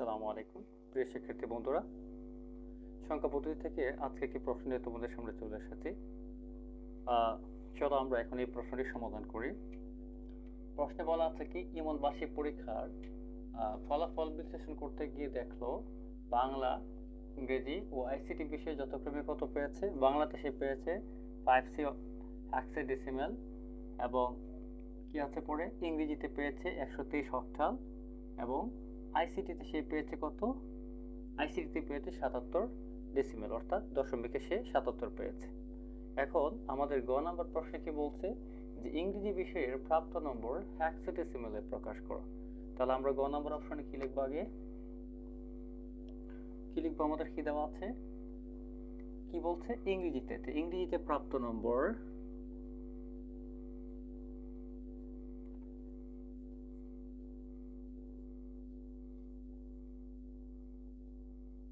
আসসালামু আলাইকুম। প্রিয় শিক্ষার্থী বন্ধুরা, সংখ্যা পদ্ধতি থেকে আজকে একটি প্রশ্ন নিয়ে তোমাদের সামনে চলে এসেছি। চলো আমরা এখন এই প্রশ্নটি সমাধান করি। প্রশ্নে বলা আছে কি ইমন বার্ষিক পরীক্ষার ফলাফল বিশ্লেষণ করতে গিয়ে দেখল, বাংলা, ইংরেজি ও আইসিটি বিষয়ে যথাক্রমে কত পেয়েছে, বাংলাতে সে পেয়েছে ফাইভ সি হেক্সাডেসিমেল এবং কি আছে পরে, ইংরেজিতে পেয়েছে একশো তেইশ অক্টাল এবং আইসিটিতে সে পেয়েছে কত? আইসিটিতে পেয়েছে সাতাত্তর ডেসিমেল অর্থাৎ দশমিকে সে সাতাত্তর পেয়েছে। এখন আমাদের গ নাম্বার প্রশ্নে কি বলছে? যে ইংরেজি বিষয়ের প্রাপ্ত নম্বর হ্যাক্সাডেসিমেলে প্রকাশ করো। তাহলে আমরা গ নাম্বার অপশনে কি লিখব আগে? কি লিখব আমাদের কি দেওয়া আছে? কি বলছে? ইংরেজিতে। ইংরেজিতে প্রাপ্ত নম্বর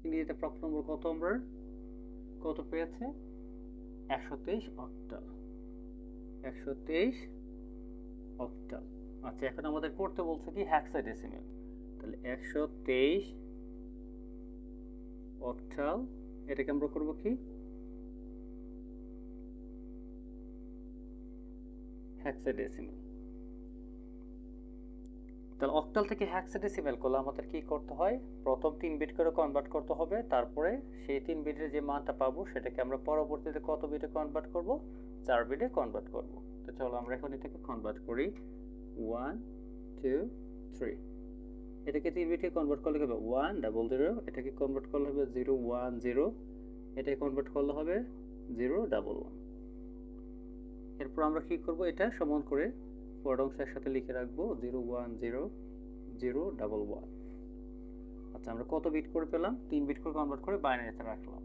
ইংরেজিতে প্রাপ্ত নম্বর কত নম্বর? কত পেয়েছে? একশো তেইশ অক্টাল একশো তেইশ অক্টাল আচ্ছা এখন আমাদের করতে বলছে কি? হ্যাক্সাডেসিমেল তাহলে একশো তেইশ অক্টাল এটাকে আমরা করব কি? হ্যাক্সাডেসিমেল তাহলে অক্টাল থেকে হ্যাক্সাডেসিমেল করলে আমাদের কি করতে হয়? প্রথম তিন বিট করে কনভার্ট করতে হবে, তারপরে সেই তিন বিটের যে মানটা পাবো, সেটাকে আমরা পরবর্তীতে কত বিটে কনভার্ট করব? চার বিটে কনভার্ট করব। তো চলো আমরা এখন এটাকে কনভার্ট করি। ওয়ান টু থ্রি এটাকে তিন বিটে কনভার্ট করলে হবে? ওয়ান ডাবল জিরো এটাকে কনভার্ট করলে হবে জিরো ওয়ান জিরো এটাকে কনভার্ট করলে হবে জিরো ডাবল ওয়ান এরপর আমরা কি করব? এটা সমান করে অংশ একসাথে লিখে রাখব zero one zero zero double one আচ্ছা আমরা কত বিট করে পেলাম? তিন বিট করে কনভার্ট করে বাইনারিতে রাখলাম।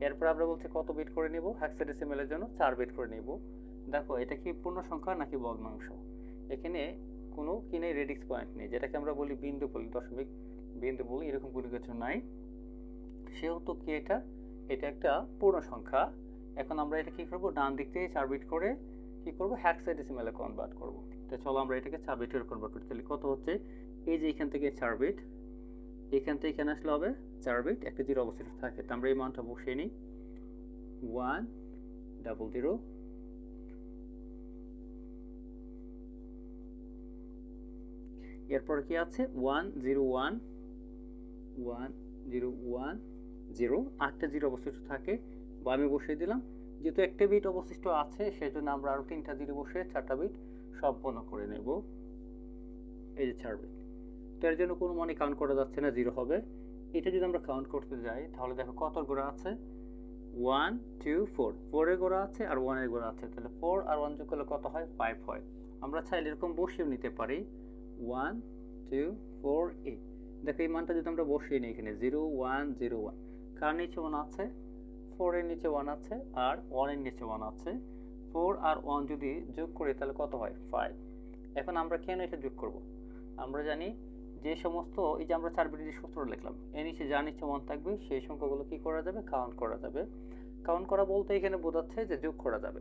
এরপর আমরা বলছি কত বিট করে নিব? হ্যাক্সাডেসিমেলের জন্য চার বিট করে নিব। দেখো, এটা কি পূর্ণ সংখ্যা নাকি ভগ্নাংশ? এখানে কোনো কিনে রেডিক্স পয়েন্ট নেই। যেটাকে আমরা বলি বিন্দু বলি, দশমিক বিন্দু বলি, এরকম কোনো কিছু নাই। সেহেতু কি এটা? এটা একটা পূর্ণ সংখ্যা এখন আমরা এটা কি করব? ডান দিক থেকে চার বিট করে কি করব? হ্যাক্সাডেসিমেলে কনভার্ট করব। তো চলো আমরা এটাকে চার বিটের কনভার্ট করতে তাহলে কত হচ্ছে? এই যে এখান থেকে চার বিট এখান থেকে এখানে আসলে হবে চার বিট একটা জিরো অবস্থিত থাকে। তো আমরা এই মানটা বসিয়ে নিই। ওয়ান ডাবল জিরো এরপর কি আছে? One zero one one zero one zero আটটা জিরো অবশিষ্ট থাকে। বা আমি বসিয়ে দিলাম। যেহেতু একটা বিট অবশিষ্ট আছে, সেজন্য আমরা আরও তিনটা জিরো বসে চারটা বিট সম্পন্ন করে নেব। এই যে চার বিট। তো এর জন্য কোনো মানে কাউন্ট করা যাচ্ছে না জিরো হবে। এটা যদি আমরা কাউন্ট করতে যাই, তাহলে দেখো কত গোড়া আছে? ওয়ান টু ফোর ফোরের গোড়া আছে আর ওয়ানের গোড়া আছে। তাহলে ফোর আর ওয়ান যোগ করলে কত হয়? ফাইভ হয়। আমরা চাইলে এরকম বসিয়েও নিতে পারি। ওয়ান টু ফোর এইট দেখো এই মানটা যদি আমরা বসিয়ে নিই এখানে জিরো ওয়ান জিরো ওয়ান কার নিচে ওয়ান আছে? ফোরের নিচে ওয়ান আছে আর ওয়ানের নিচে ওয়ান আছে। ফোর আর ওয়ান যদি যোগ করি, তাহলে কত হয়? ফাইভ এখন আমরা কেন এটা যোগ করব? আমরা জানি যে সমস্ত, এই যে আমরা চার বিটের যে সূত্র লিখলাম এর নিচে যার নিচে ওয়ান থাকবে, সেই সংখ্যাগুলো কি করা যাবে? কাউন্ট করা যাবে। কাউন্ট করা বলতে এখানে বোঝাচ্ছে যে যোগ করা যাবে।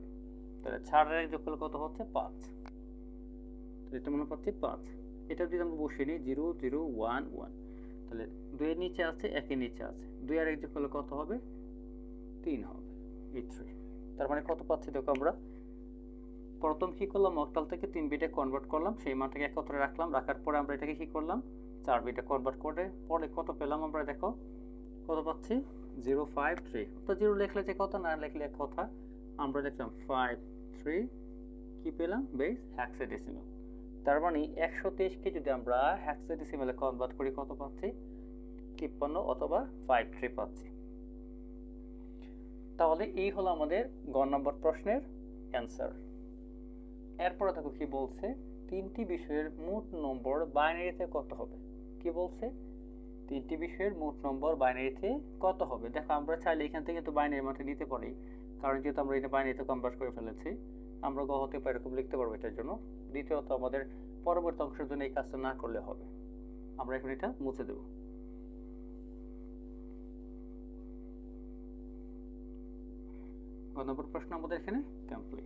তাহলে চারের এক যোগ করলে কত হচ্ছে? পাঁচ। এটা মনে পাচ্ছি পাঁচ। এটা যদি আমরা বসিয়ে নিই জিরো জিরো ওয়ান ওয়ান তাহলে দুইয়ের নিচে আছে, একের নিচে আছে। দুই আর এক যোগ করলে কত হবে? তিন হবে, এই থ্রি তার মানে কত পাচ্ছি দেখো আমরা? প্রথম কি করলাম? অক্টাল থেকে তিন বিটে কনভার্ট করলাম, সেই মানটাকে একত্রে রাখলাম, রাখার পরে আমরা এটাকে কি করলাম? চার বিটে কনভার্ট করে, পরে কত পেলাম আমরা দেখো? কত পাচ্ছি? জিরো ফাইভ থ্রি তো জিরো লেখলে যে কথা, না লিখলে এক কথা, আমরা লিখলাম ফাইভ থ্রি কি পেলাম? বেশ বেস হ্যাক্সাডেসিমাল তার মানে একশো তেইশকে যদি আমরা হ্যাক্সাডেসিমালে কনভার্ট করি, কত পাচ্ছি? তিপ্পান্ন অথবা ফাইভ থ্রি পাচ্ছি। তাহলে এই হলো আমাদের গ নম্বর প্রশ্নের অ্যান্সার এরপরে দেখো কি বলছে, তিনটি বিষয়ের মোট নম্বর বাইনারিতে কত হবে? কি বলছে? তিনটি বিষয়ের মোট নম্বর বাইনারিতে কত হবে? দেখো, আমরা চাইলে এখান থেকে তো বাইনারি মাঠে নিতে পারি, কারণ যেহেতু আমরা এটা বাইনারিতে কনভার্ট করে ফেলেছি, আমরা গ হতে পারে এরকম লিখতে পারব এটার জন্য। দ্বিতীয়ত, আমাদের পরবর্তী অংশের জন্য এই কাজটা না করলে হবে। আমরা এখন এটা মুছে দেব। নম্বর প্রশ্ন আমাদের এখানে? কমপ্লিট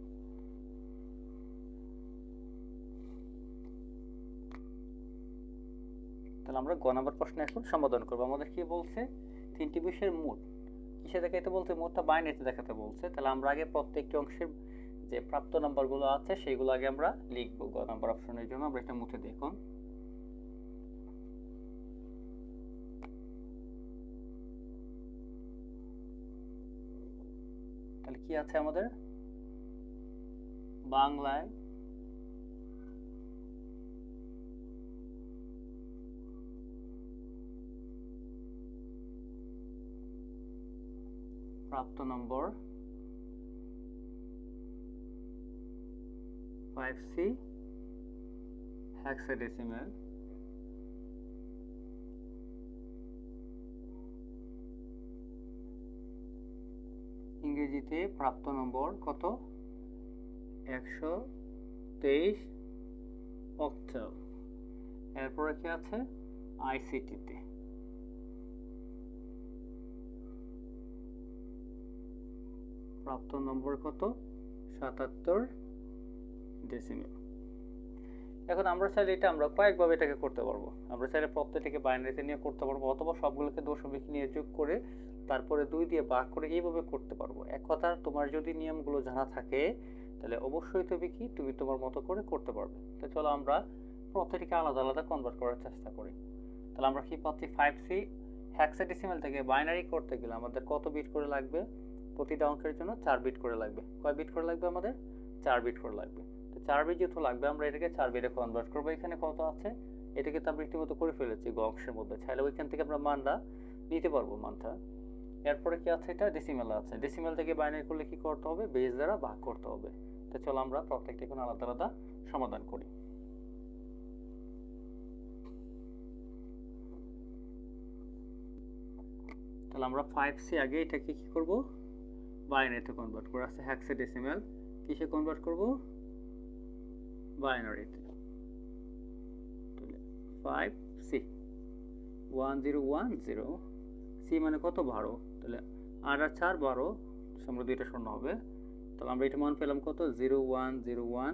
তাহলে আমরা গ নাম্বার প্রশ্ন এখন সমাধান করব। আমাদের কি বলছে? তিনটি বিষয়ের মোট। কিসে দেখাইতে বলছে? মোটটা বাইনারিতে দেখাতে বলছে। তাহলে আমরা আগে প্রত্যেকটি অংশের যে প্রাপ্ত নাম্বারগুলো আছে সেইগুলো আগে আমরা লিখব। গ নাম্বার অপশনের জন্য আমরা এটা মুছে দেখুন তাহলে কি আছে আমাদের? বাংলায় প্রাপ্ত নম্বর ফাইভ সি হ্যাক্সাডেসিমেল ইংরেজিতে প্রাপ্ত নম্বর কত? একশো তেইশ অক্টাল। এরপরে কি আছে? আইসিটিতে। প্রাপ্ত নম্বর কত? সাতাত্তর ডেসিমেল এখন আমরা চাইলে এটা আমরা কয়েকভাবে এটাকে করতে পারব। আমরা চাইলে প্রত্যেকটিকে বাইনারিতে নিয়ে করতে পারব, অথবা সবগুলোকে দশমিক নিয়ে যোগ করে তারপরে দুই দিয়ে ভাগ করে এইভাবে করতে পারব। এক কথা, তোমার যদি নিয়মগুলো জানা থাকে, তাহলে অবশ্যই তুমি কি, তুমি তোমার মতো করে করতে পারবে। তো চলো আমরা প্রত্যেকটিকে আলাদা আলাদা কনভার্ট করার চেষ্টা করি। তাহলে আমরা কি পাচ্ছি? ফাইভ সি হ্যাক্সাডেসিমেল থেকে বাইনারি করতে গেলে আমাদের কত বিট করে লাগবে? প্রতিটা অঙ্কের জন্য চার বিট করে লাগবে। কয় বিট করে লাগবে আমাদের? চার বিট করে লাগবে। তো চার বিট যেহেতু লাগবে, আমরা এটাকে চার বিটে কনভার্ট করব। এখানে কত আছে? এটাকে তো আমরা রীতিমতো করে ফেলেছি গ মধ্যে। চাইলে ওইখান থেকে আমরা মানটা নিতে পারব, মানটা। এরপরে কি আছে এটা? ডেসিমেল আছে। ডেসিমেল থেকে বাইনারি করলে কি করতে হবে? বেস দ্বারা ভাগ করতে হবে। তো চলো আমরা প্রত্যেকটা এখন আলাদা আলাদা সমাধান করি। তাহলে আমরা ফাইভ সি আগে এটাকে কি করব? বাইনারিতে কনভার্ট করে আছে হ্যাক্সাডেসিমেল কিসে কনভার্ট করব? বাইনারিতে five C one zero one zero C মানে কত বারো? তাহলে আট আর চার, বারো আমরা দুইটা শূন্য হবে। তাহলে আমরা এটা মান পেলাম কত? Zero, one zero, one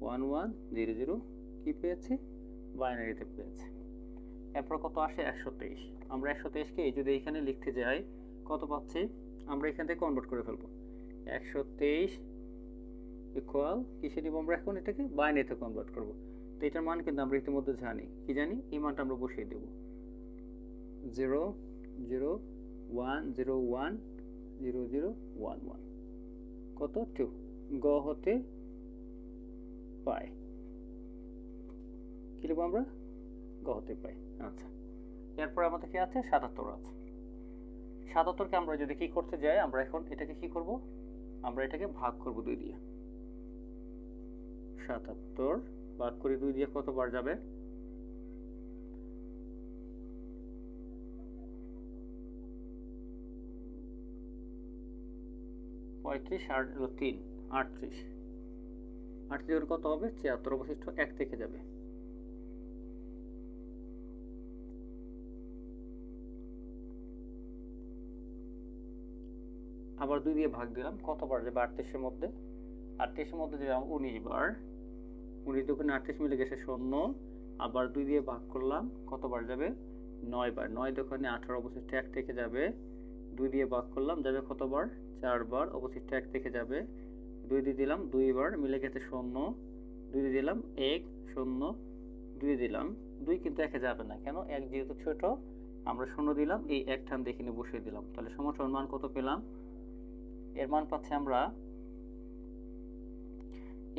one one, zero zero. কী পেয়েছি? বাইনারিতে পেয়েছি। এরপর কত আসে? একশো তেইশ। আমরা একশো তেইশকে এই যদি এখানে লিখতে যাই, কত পাচ্ছি? আমরা এখান থেকে কনভার্ট করে ফেলব। একশো তেইশ ইকুয়াল কিসে দিব আমরা এখন? এটাকে বাইনারিতে কনভার্ট করব। তো এটার মান কিন্তু আমরা ইতিমধ্যে জানি। কি জানি? এই মানটা আমরা বসিয়ে দেব। Zero zero one zero one zero zero one one কত? টু গ হতে পাই কি লিখব আমরা? গ হতে পাই আচ্ছা। এরপর আমাদের কি আছে? সাতাত্তর আছে। সাতাত্তরকে আমরা যদি কি করতে যাই, আমরা এখন এটাকে কি করব? আমরা এটাকে ভাগ করব দুই দিয়ে। সাতাত্তর ভাগ করে দুই দিয়ে কতবার যাবে? পঁয়ত্রিশ আর হলো তিন, আটত্রিশ। আটত্রিশ কত হবে? ছিয়াত্তর অবশিষ্ট এক থেকে যাবে। আবার দুই দিয়ে ভাগ দিলাম কতবার যাবে? আটত্রিশের মধ্যে। আটত্রিশের মধ্যে দিলাম উনিশ বার। উনিশ দোকানে আটত্রিশ মিলে গেছে শূন্য। আবার দুই দিয়ে ভাগ করলাম কতবার যাবে? নয় বার। নয় দোকানে আঠারো অবশিষ্ট এক থেকে যাবে। দুই দিয়ে ভাগ করলাম, যাবে কতবার চারবার অবশিষ্ট এক থেকে যাবে। দুই দিয়ে দিলাম দুইবার মিলে গেছে শূন্য। দুই দিয়ে দিলাম এক, শূন্য। দুই দিলাম দুই কিন্তু একে যাবে না। কেন? এক যেহেতু ছোট, আমরা শূন্য দিলাম, এই এক ঠান দেখে নিয়ে বসিয়ে দিলাম। তাহলে সমস্যার মান কত পেলাম? এর মান পাচ্ছি আমরা,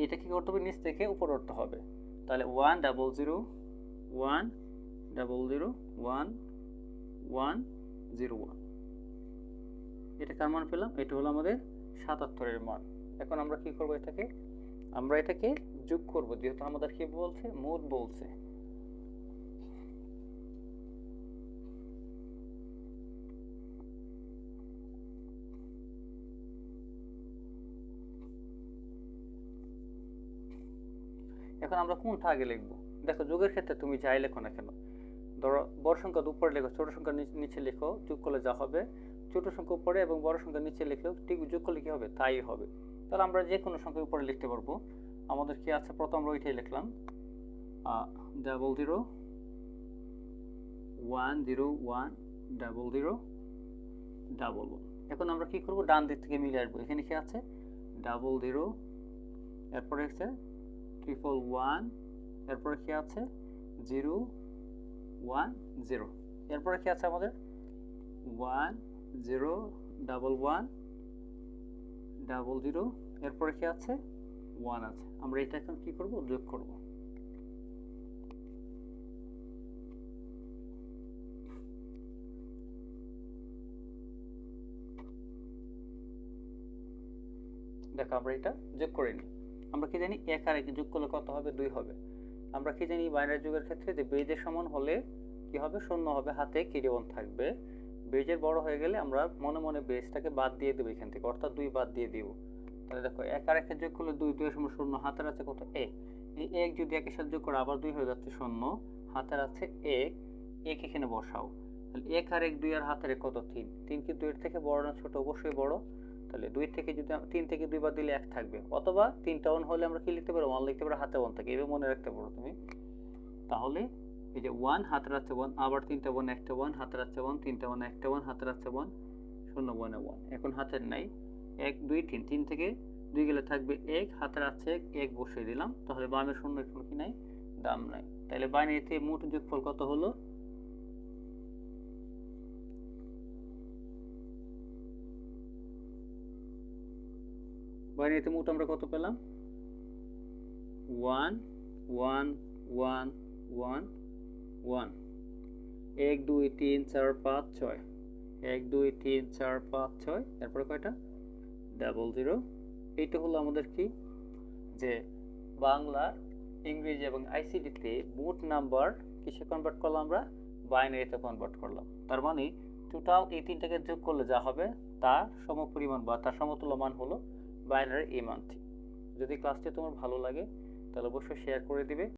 এটা কি করতে হবে? নিচ থেকে উপর উঠতে হবে। তাহলে one double zero one double zero one one zero one এটা কার মান পেলাম? এটা হলো আমাদের সাতাত্তরের মান। এখন আমরা কি করব এটাকে? আমরা এটাকে যোগ করব, যেহেতু আমাদের কি বলছে? মোট বলছে। এখন আমরা কোনটা আগে লিখব? দেখো, যোগের ক্ষেত্রে তুমি যাই লেখো না কেন, ধরো বড় সংখ্যা উপরে লেখো, ছোট সংখ্যা নিচে লেখো, যোগ করলে যা হবে ছোট সংখ্যা উপরে এবং বড় সংখ্যা নিচে লিখলেও ঠিক যোগ করলে কি হবে? তাই হবে। তাহলে আমরা যে কোনো সংখ্যা উপরে লিখতে পারব। আমাদের কি আছে? প্রথম আমরা ওইটাই লিখলাম। Double zero one zero one double zero double one এখন আমরা কি করব? ডান দিক থেকে মিলে আসব। এখানে কি আছে? ডাবল জিরো এরপরে হচ্ছে ট্রিপল ওয়ান এরপরে কি আছে? জিরো ওয়ান জিরো এরপরে কি আছে আমাদের? One zero, double one, double zero, এরপরে কি আছে? ওয়ান আছে। আমরা এটা এখন কি করব? যোগ করব। দেখো, আমরা এটা যোগ করে নিই। আমরা কি জানি এক আর এক যোগ করলে কত হবে? দুই হবে। আমরা কি জানি বাইনারি যুগের ক্ষেত্রে যে বেজের সমান হলে কি হবে? শূন্য হবে। হাতে ওয়ান থাকবে। বেজের বড় হয়ে গেলে আমরা মনে মনে বেজটাকে বাদ দিয়ে দেবো এখান থেকে, অর্থাৎ দুই বাদ দিয়ে দিব। তাহলে দেখো, এক আর একের যোগ করলে দুই দুই সমান শূন্য, হাতের আছে কত? এক। এই এক যদি একের সাথে যোগ করে, আবার দুই হয়ে যাচ্ছে শূন্য, হাতের আছে এক। এক এখানে বসাও। তাহলে এক আর এক, দুই আর হাতের এক কত? তিন। তিন কি দুইয়ের থেকে বড় না ছোট? অবশ্যই বড়। তাহলে দুই থেকে যদি তিন থেকে দুইবার দিলে এক থাকবে। অথবা তিনটা ওয়ান হলে আমরা কি লিখতে পারব? ওয়ান লিখতে পারো হাতে ওয়ান থাকে। এভাবে মনে রাখতে পারো তুমি। তাহলে এই যে ওয়ান হাতের আছে ওয়ান আবার তিনটা ওয়ান একটা ওয়ান হাতের আছে ওয়ান তিনটা ওয়ান একটা ওয়ান হাতের আছে ওয়ান শূন্য ওয়ানে ওয়ান। এখন হাতের নাই। এক দুই তিন তিন থেকে দুই গেলে থাকবে এক হাতের আছে এক, এক বসিয়ে দিলাম। তাহলে বামের শূন্য কোনো কি নাই? দাম নাই। তাহলে বাইনারিতে মোট যোগফল কত হলো? বাইনারিতে মোট আমরা কত পেলাম? One one one one. One. এক, দুই, তিন, চার, পাঁচ, ছয়। এক, দুই, তিন, চার, পাঁচ, ছয়। এরপরে কয়টা? Double zero. এইটা হলো আমাদের কি? যে বাংলা ইংরেজি এবং আইসিডিতে মোট নাম্বার কিসে কনভার্ট করলাম আমরা? বাইনারিতে কনভার্ট করলাম। তার মানে টোটাল এই তিনটাকে যোগ করলে যা হবে, তার সমপরিমাণ বা তার সমতুল্য মান হলো বাইনারি এই মানটি। যদি ক্লাসটি তোমার ভালো লাগে, তাহলে অবশ্যই শেয়ার করে দিবে।